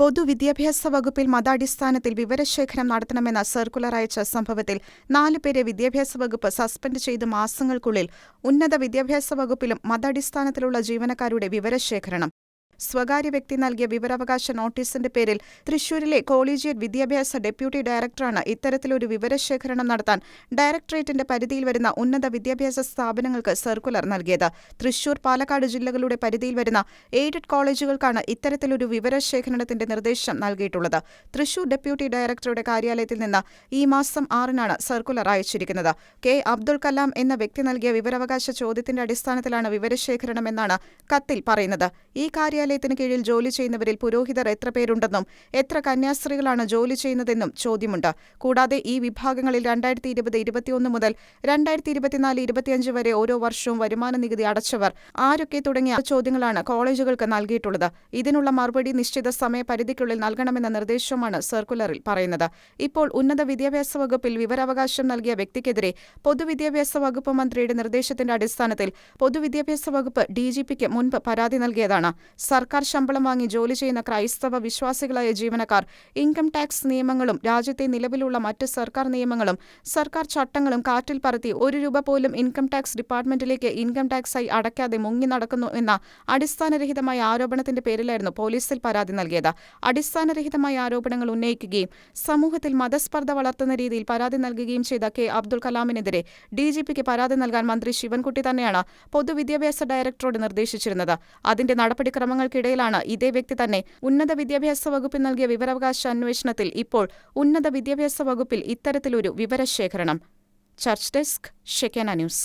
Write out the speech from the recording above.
പൊതുവിദ്യാഭ്യാസ വകുപ്പിൽ മതാടിസ്ഥാനത്തിൽ വിവരശേഖരം നടത്തണമെന്ന സർക്കുലർ അയച്ച സംഭവത്തിൽ നാലുപേരെ വിദ്യാഭ്യാസ വകുപ്പ് സസ്പെൻഡ് ചെയ്ത് മാസങ്ങൾക്കുള്ളിൽ ഉന്നത വിദ്യാഭ്യാസ വകുപ്പിലും മതാടിസ്ഥാനത്തിലുള്ള ജീവനക്കാരുടെ വിവരശേഖരണം. സ്വകാര്യ വ്യക്തി നൽകിയ വിവരാവകാശ നോട്ടീസിന്റെ പേരിൽ തൃശൂരിലെ കോളേജിയറ്റ് വിദ്യാഭ്യാസ ഡെപ്യൂട്ടി ഡയറക്ടറാണ് ഇത്തരത്തിലൊരു വിവരശേഖരണം നടത്താൻ ഡയറക്ടറേറ്റിന്റെ പരിധിയിൽ വരുന്ന ഉന്നത വിദ്യാഭ്യാസ സ്ഥാപനങ്ങൾക്ക് സർക്കുലർ നൽകിയത്. തൃശൂർ പാലക്കാട് ജില്ലകളുടെ പരിധിയിൽ വരുന്ന എയ്ഡഡ് കോളേജുകൾക്കാണ് ഇത്തരത്തിലൊരു വിവരശേഖരണത്തിന്റെ നിർദ്ദേശം നൽകിയിട്ടുള്ളത്. തൃശൂർ ഡെപ്യൂട്ടി ഡയറക്ടറുടെ കാര്യാലയത്തിൽ നിന്ന് ഈ മാസം ആറിനാണ് സർക്കുലർ അയച്ചിരിക്കുന്നത്. കെ. അബ്ദുൾ കലാം എന്ന വ്യക്തി നൽകിയ വിവരാവകാശ ചോദ്യത്തിന്റെ അടിസ്ഥാനത്തിലാണ് വിവരശേഖരണമെന്നാണ് കത്തിൽ പറയുന്നത്. ഈ കാര്യാലയത്തിന് കീഴിൽ ജോലി ചെയ്യുന്നവരിൽ പുരോഹിതർ എത്ര പേരുണ്ടെന്നും എത്ര കന്യാസ്ത്രീകളാണ് ജോലി ചെയ്യുന്നതെന്നും ചോദ്യമുണ്ട്. കൂടാതെ ഈ വിഭാഗങ്ങളിൽ രണ്ടായിരത്തി ഇരുപത് ഇരുപത്തിയൊന്ന് മുതൽ രണ്ടായിരത്തി ഇരുപത്തിനാല് ഇരുപത്തിയഞ്ച് വരെ ഓരോ വർഷവും വരുമാന നികുതി അടച്ചവർ ആരൊക്കെ തുടങ്ങിയ ചോദ്യങ്ങളാണ് കോളേജുകൾക്ക് നൽകിയിട്ടുള്ളത്. ഇതിനുള്ള മറുപടി നിശ്ചിത സമയപരിധിക്കുള്ളിൽ നൽകണമെന്ന നിർദ്ദേശവുമാണ് സർക്കുലറിൽ പറയുന്നത്. ഇപ്പോൾ ഉന്നത വിദ്യാഭ്യാസ വകുപ്പിൽ വിവരാവകാശം നൽകിയ വ്യക്തിക്കെതിരെ പൊതുവിദ്യാഭ്യാസ വകുപ്പ് മന്ത്രിയുടെ നിർദ്ദേശത്തിന്റെ അടിസ്ഥാനത്തിൽ പൊതുവിദ്യാഭ്യാസ വകുപ്പ് ഡിജിപിക്ക് മുൻപ് പരാതി നൽകിയതാണ്. സർക്കാർ ശമ്പളം വാങ്ങി ജോലി ചെയ്യുന്ന ക്രൈസ്തവ വിശ്വാസികളായ ജീവനക്കാർ ഇൻകം ടാക്സ് നിയമങ്ങളും രാജ്യത്തെ നിലവിലുള്ള മറ്റ് സർക്കാർ നിയമങ്ങളും സർക്കാർ ചട്ടങ്ങളും കാറ്റിൽ പറത്തി ഒരു രൂപ പോലും ഇൻകം ടാക്സ് ഡിപ്പാർട്ട്മെന്റിലേക്ക് ഇൻകം ടാക്സായി അടയ്ക്കാതെ മുങ്ങി നടക്കുന്നു എന്ന അടിസ്ഥാനരഹിതമായ ആരോപണത്തിന്റെ പേരിലായിരുന്നു പോലീസിൽ പരാതി നൽകിയത്. അടിസ്ഥാനരഹിതമായ ആരോപണങ്ങൾ ഉന്നയിക്കുകയും സമൂഹത്തിൽ മതസ്പർദ്ധ വളർത്തുന്ന രീതിയിൽ പരാതി നൽകുകയും ചെയ്ത കെ. അബ്ദുൾ കലാമിനെതിരെ ഡിജിപിക്ക് പരാതി നൽകാൻ മന്ത്രി ശിവൻകുട്ടി തന്നെയാണ് പൊതുവിദ്യാഭ്യാസ ഡയറക്ടറോട് നിർദ്ദേശിച്ചിരുന്നത്. അതിന്റെ നടപടിക്രമങ്ങൾക്കിടയിലാണ് ഇതേ വ്യക്തി തന്നെ ഉന്നത വിദ്യാഭ്യാസ വകുപ്പിൽ നൽകിയ വിവരാവകാശ അന്വേഷണത്തിൽ ഇപ്പോൾ ഉന്നത വിദ്യാഭ്യാസ വകുപ്പിൽ ഇത്തരത്തിലൊരു വിവരശേഖരണം. Church desk Shekinah news.